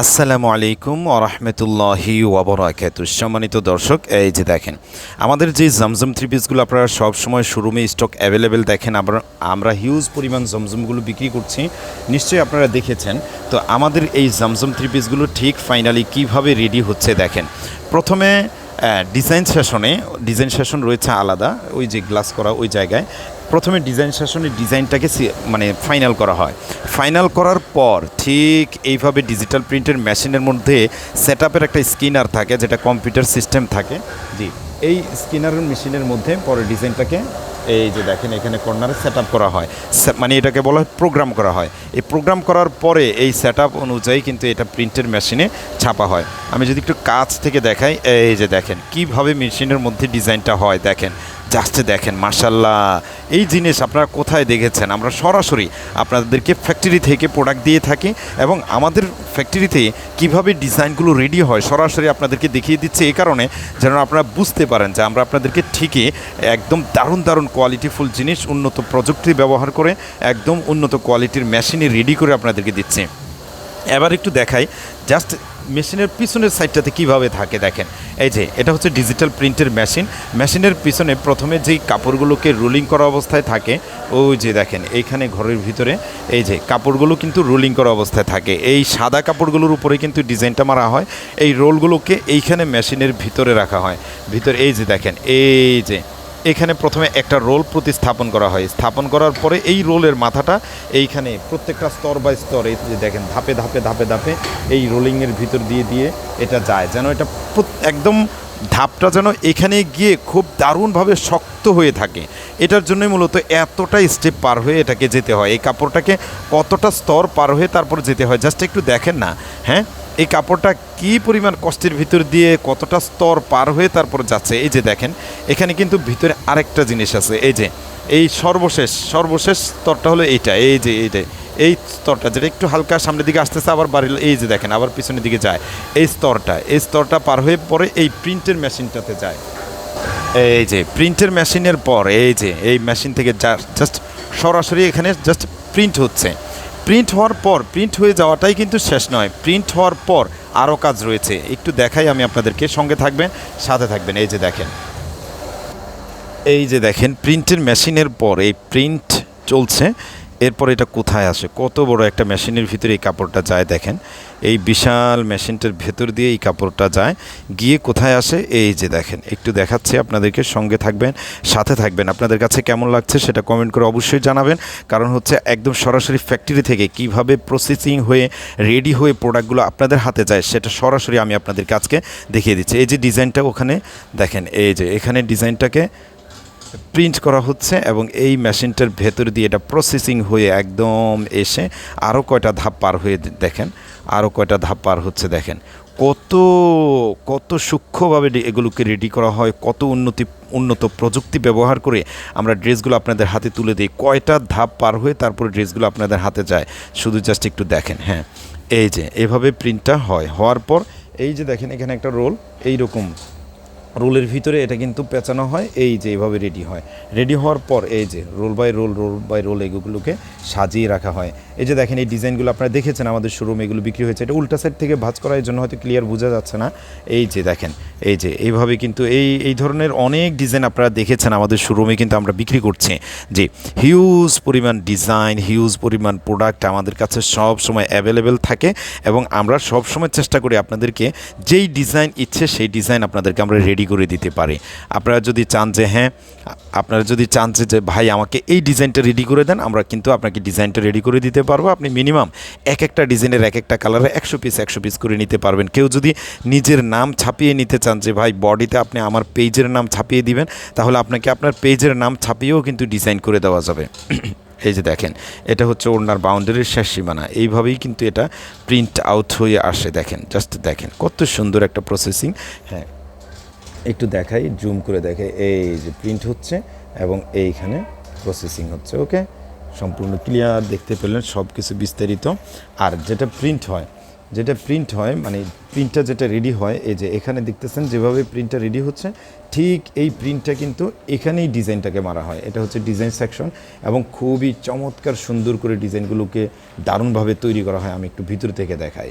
আসসালামু আলাইকুম ওরহমতুল্লাহি ওবরাকাত সম্মানিত দর্শক, এই যে দেখেন, আমাদের যে জমজম থ্রি পিসগুলো আপনারা সবসময় শোরুমে স্টক অ্যাভেলেবেল দেখেন, আমরা আমরা হিউজ পরিমাণ জমজমগুলো বিক্রি করছি, নিশ্চয়ই আপনারা দেখেছেন। তো আমাদের এই জমজম থ্রি পিসগুলো ঠিক ফাইনালি কীভাবে রেডি হচ্ছে দেখেন। প্রথমে ডিজাইন সেশনে ডিজাইন সেশন রয়েছে আলাদা, ওই যে গ্লাস করা ওই জায়গায়। প্রথমে ডিজাইন সেশনের ডিজাইনটাকে সি- মানে ফাইনাল করা হয়। ফাইনাল করার পর ঠিক এইভাবে ডিজিটাল প্রিন্টের মেশিনের মধ্যে সেট একটা স্কিনার থাকে যেটা কম্পিউটার সিস্টেম থাকে। জি। এই স্কিনার মেশিনের মধ্যে পরে ডিজাইনটাকে এই যে দেখেন এখানে কর্নারে সেট করা হয়। মানে এটাকে বলা হয় প্রোগ্রাম করা হয়। এই প্রোগ্রাম করার পরে এই সেট আপ অনুযায়ী কিন্তু এটা প্রিন্টের মেশিনে ছাপা হয়। আমি যদি একটু কাছ থেকে দেখাই এই যে দেখেন কীভাবে মেশিনের মধ্যে ডিজাইনটা হয় দেখেন। জাস্ট দেখেন মার্শাল্লাহ এই জিনিস আপনারা কোথায় দেখেছেন? আমরা সরাসরি আপনাদেরকে ফ্যাক্টরি থেকে প্রোডাক্ট দিয়ে থাকি এবং আমাদের ফ্যাক্টরিতে কীভাবে ডিজাইনগুলো রেডি হয় সরাসরি আপনাদেরকে দেখিয়ে দিচ্ছে। এই কারণে যেন আপনারা বুঝতে পারেন যে আমরা আপনাদেরকে ঠিকই একদম দারুণ দারুণ কোয়ালিটিফুল জিনিস, উন্নত প্রযুক্তি ব্যবহার করে একদম উন্নত কোয়ালিটির মেশিনে রেডি করে আপনাদেরকে দিচ্ছে। এবার একটু দেখাই। জাস্ট মেশিনের পিছনের সাইডটাতে কীভাবে থাকে দেখেন। এই যে, এটা হচ্ছে ডিজিটাল প্রিন্টের মেশিন মেশিনের পিছনে প্রথমে যেই কাপড়গুলোকে রোলিং করা অবস্থায় থাকে, ওই যে দেখেন, এইখানে ঘরের ভিতরে, এই যে, কাপড়গুলো কিন্তু রোলিং করা অবস্থায় থাকে। এই সাদা কাপড়গুলোর উপরে কিন্তু ডিজাইনটা মারা হয়। এই রোলগুলোকে এইখানে মেশিনের ভিতরে রাখা হয়। ভিতরে, এই যে দেখেন, এই যে এখানে প্রথমে একটা রোল প্রতিস্থাপন করা হয়। স্থাপন করার পরে এই রোলের মাথাটা এইখানে প্রত্যেকটা স্তর বাই স্তর, এই যে দেখেন, ধাপে ধাপে ধাপে ধাপে এই রোলিংয়ের ভিতর দিয়ে দিয়ে এটা যায়। যেন এটা একদম ধাপটা যেন এখানে গিয়ে খুব দারুণভাবে শক্ত হয়ে থাকে। এটার জন্যই মূলত এতটা স্টেপ পার হয়ে এটাকে যেতে হয়। এই কাপড়টাকে কতটা স্তর পার হয়ে তারপর যেতে হয়, জাস্ট একটু দেখেন না হ্যাঁ? এই কাপড়টা কি পরিমাণ কষ্টের ভিতর দিয়ে কতটা স্তর পার হয়ে তারপর যাচ্ছে? এই যে দেখেন, এখানে কিন্তু ভিতরে আরেকটা জিনিস আছে। এই যে, এই সর্বশেষ সর্বশেষ স্তরটা হলো এইটা। এই যে এইটা এই স্তরটা যেটা একটু হালকা সামনের দিকে আসতেছে, আবার বাড়িল এই যে দেখেন, আবার পিছনের দিকে যায়। এই স্তরটা এই স্তরটা পার হয়ে পরে এই প্রিন্টের মেশিনটাতে যায়। এই যে, প্রিন্টের মেশিনের পর, এই যে, এই মেশিন থেকে জাস্ট সরাসরি এখানে জাস্ট প্রিন্ট হচ্ছে। প্রিন্ট হওয়ার পর প্রিন্ট হয়ে যাওয়াটাই কিন্তু শেষ নয়। প্রিন্ট হওয়ার পর আরও কাজ রয়েছে। একটু দেখাই আমি আপনাদেরকে। সঙ্গে থাকবেন, সাথে থাকবেন। এই যে দেখেন। এই যে দেখেন প্রিন্টের মেশিনের পর এই প্রিন্ট চলছে। এরপর এটা কোথায় আসে? কত বড় একটা মেশিনের ভিতরে এই কাপড়টা যায় দেখেন। এই বিশাল মেশিনটার ভেতর দিয়ে এই কাপড়টা যায়। গিয়ে কোথায় আসে? এই যে দেখেন, একটু দেখাচ্ছে আপনাদেরকে, সঙ্গে থাকবেন, সাথে থাকবেন। আপনাদের কাছে কেমন লাগছে সেটা কমেন্ট করে অবশ্যই জানাবেন। কারণ হচ্ছে একদম সরাসরি ফ্যাক্টরি থেকে কীভাবে প্রসেসিং হয়ে রেডি হয়ে প্রোডাক্টগুলো আপনাদের হাতে যায়, সেটা সরাসরি আমি আপনাদের কাছকে দেখিয়ে দিচ্ছি। এই যে ডিজাইনটা ওখানে, দেখেন, এই যে এখানে ডিজাইনটাকে প্রিন্ট করা হচ্ছে এবং এই মেশিনটার ভেতর দিয়ে এটা প্রসেসিং হয়ে একদম এসে আরও কয়টা ধাপ পার হয়ে দেখেন আরও কয়টা ধাপ পার হচ্ছে দেখেন। কত কত সূক্ষ্মভাবে এগুলোকে রেডি করা হয়, কত উন্নতি, উন্নত প্রযুক্তি ব্যবহার করে আমরা ড্রেসগুলো আপনাদের হাতে তুলে দিই। কয়টা ধাপ পার হয়ে তারপরে ড্রেসগুলো আপনাদের হাতে যায়। শুধু জাস্ট একটু দেখেন হ্যাঁ। এই যে, এভাবে প্রিন্টটা হয়। হওয়ার পর এই যে দেখেন, এখানে একটা রোল এই রকম রোলের ভিতরে এটা কিন্তু পেঁচানো হয়, এই যে এইভাবে রেডি হয়। রেডি হওয়ার পর এই যে roll by roll roll by roll এগুলোকে সাজিয়ে রাখা হয়। এই যে দেখেন এই ডিজাইনগুলো আপনারা দেখেছেন, আমাদের শোরুম এগুলো বিক্রি হয়েছে। এটা উল্টা সাইড থেকে ভাজ করার জন্য হয়তো ক্লিয়ার বোঝা যাচ্ছে না। এই যে দেখেন, এই যে এইভাবে কিন্তু এই এই ধরনের অনেক ডিজাইন আপনারা দেখেছেন আমাদের শোরুমে কিন্তু আমরা বিক্রি করছি। যে হিউজ পরিমাণ ডিজাইন হিউজ পরিমাণ প্রোডাক্ট আমাদের কাছে সব সময় অ্যাভেলেবেল থাকে এবং আমরা সব সময় চেষ্টা করি আপনাদেরকে যেই ডিজাইন ইচ্ছে সেই ডিজাইন আপনাদেরকে আমরা রেডি করে দিতে পারে। আপনারা যদি চান যে হ্যাঁ আপনারা যদি চান যে ভাই আমাকে এই ডিজাইনটা রেডি করে দেন, আমরা কিন্তু আপনাকে ডিজাইনটা রেডি করে দিতে পারব। আপনি মিনিমাম এক একটা ডিজাইনের এক একটা কালারে একশো পিস একশো পিস করে নিতে পারবেন। কেউ যদি নিজের নাম ছাপিয়ে নিতে চান যে, ভাই বডিতে আপনি আমার পেজের নাম ছাপিয়ে দিবেন, তাহলে আপনাকে আপনার পেজের নাম ছাপিয়েও কিন্তু ডিজাইন করে দেওয়া যাবে। এই যে দেখেন, এটা হচ্ছে ওনার বাউন্ডারির শেষ সীমানা। এইভাবেই কিন্তু এটা প্রিন্ট আউট হয়ে আসে। দেখেন জাস্ট দেখেন, কত সুন্দর একটা প্রসেসিং হ্যাঁ একটু দেখাই, জুম করে দেখাই। এই যে প্রিন্ট হচ্ছে এবং এইখানে প্রসেসিং হচ্ছে ওকে সম্পূর্ণ ক্লিয়ার দেখতে পেলেন সব কিছু বিস্তারিত। আর যেটা প্রিন্ট হয়, যেটা প্রিন্ট হয় মানে প্রিন্টটা যেটা রেডি হয়, এই যে এখানে দেখতেছেন যেভাবে প্রিন্টটা রেডি হচ্ছে, ঠিক এই প্রিন্টটা কিন্তু এখানেই ডিজাইনটাকে মারা হয়। এটা হচ্ছে ডিজাইন সেকশন এবং খুবই চমৎকার সুন্দর করে ডিজাইনগুলোকে দারুণভাবে তৈরি করা হয়। আমি একটু ভিতর থেকে দেখাই।